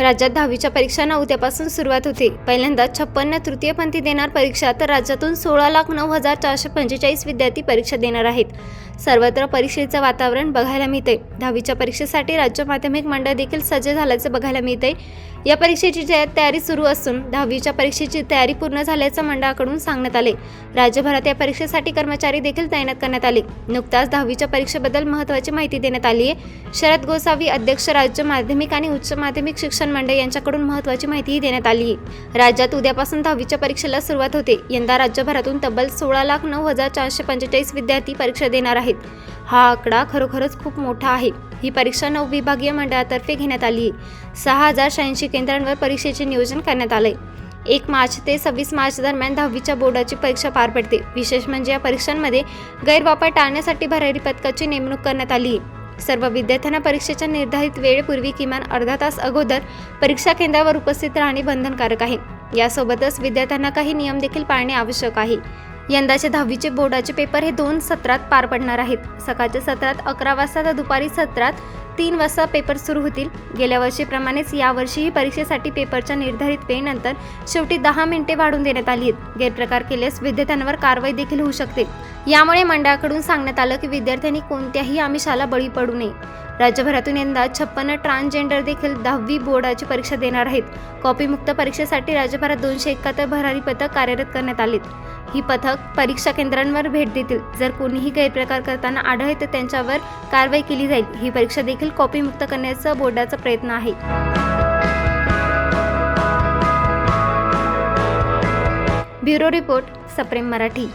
राज्यात दहावीच्या परीक्षांना उद्यापासून सुरुवात होते. पहिल्यांदा छप्पन्न तृतीयपंथी देणार परीक्षा तर राज्यातून सोळा लाख नऊ हजार चारशे पंचेचाळीस विद्यार्थी परीक्षा देणार आहेत. सर्वत्र परीक्षेचं वातावरण बघायला मिळते दहावीच्या परीक्षेसाठी राज्य माध्यमिक मंडळ देखील सज्ज झाल्याचं बघायला मिळते या परीक्षेची तयारी सुरू असून दहावीच्या परीक्षेची तयारी पूर्ण झाल्याचं मंडळाकडून सांगण्यात आले. राज्यभरात या परीक्षेसाठी कर्मचारी देखील तैनात करण्यात आले. नुकताच दहावीच्या परीक्षेबद्दल महत्त्वाची माहिती देण्यात आली आहे. शरद गोसावी अध्यक्ष राज्य माध्यमिक आणि उच्च माध्यमिक शिक्षण मंडळ यांच्याकडून महत्त्वाची माहितीही देण्यात आली आहे. राज्यात उद्यापासून दहावीच्या परीक्षेला सुरुवात होते. यंदा राज्यभरातून तब्बल सोळा लाख नऊ हजार चारशे पंचेचाळीस विद्यार्थी परीक्षा देणार आहेत. हा आकडा खरोखरच खूप मोठा आहे. ही परीक्षा नऊ विभागीय मंडळातर्फे घेण्यात आली. आहे सहा हजार शहाऐंशी केंद्रांवर परीक्षेचे नियोजन करण्यात आले एक मार्च ते सव्वीस मार्च दरम्यान दहावीच्या बोर्डाची परीक्षा पार पडते. विशेष म्हणजे या परीक्षांमध्ये गैरवापर टाळण्यासाठी भरारी पथकाची नेमणूक करण्यात आली. सर्व विद्यार्थ्यांना परीक्षेच्या निर्धारित वेळेपूर्वी किमान अर्धा तास अगोदर परीक्षा केंद्रावर उपस्थित राहणे बंधनकारक आहे. यासोबतच विद्यार्थ्यांना काही नियम देखील पाळणे आवश्यक आहे. यंदाचे दहावीचे बोर्डाचे पेपर हे दोन सत्रात पार पडणार आहेत. सकाळच्या सत्रात अकरा वाजता तर दुपारी सत्रात तीन वाजता पेपर सुरू होतील. गेल्या वर्षीप्रमाणेच यावर्षीही परीक्षेसाठी पेपरच्या निर्धारित वेळेनंतर शेवटी दहा मिनिटे वाढवून देण्यात आली आहेत. गैरप्रकार केल्यास विद्यार्थ्यांवर कारवाई देखील होऊ शकते. यामुळे मंडळाकडून सांगण्यात आलं की विद्यार्थ्यांनी कोणत्याही आमिषाला बळी पडू नये. राज्यभरातून यंदा छप्पन्न ट्रान्सजेंडर देखील दहावी बोर्डाची परीक्षा देणार आहेत. कॉपीमुक्त परीक्षेसाठी राज्यभरात दोनशे एकाहत्तर भरारी पथक कार्यरत करण्यात आलीत. ही पथक परीक्षा केंद्रांवर भेट देतील. जर कोणीही गैरप्रकार करताना आढळले तर त्यांच्यावर कारवाई केली जाईल. ही परीक्षा देखील कॉपीमुक्त करण्याचा बोर्डाचा प्रयत्न आहे. ब्युरो रिपोर्ट सप्रेम मराठी.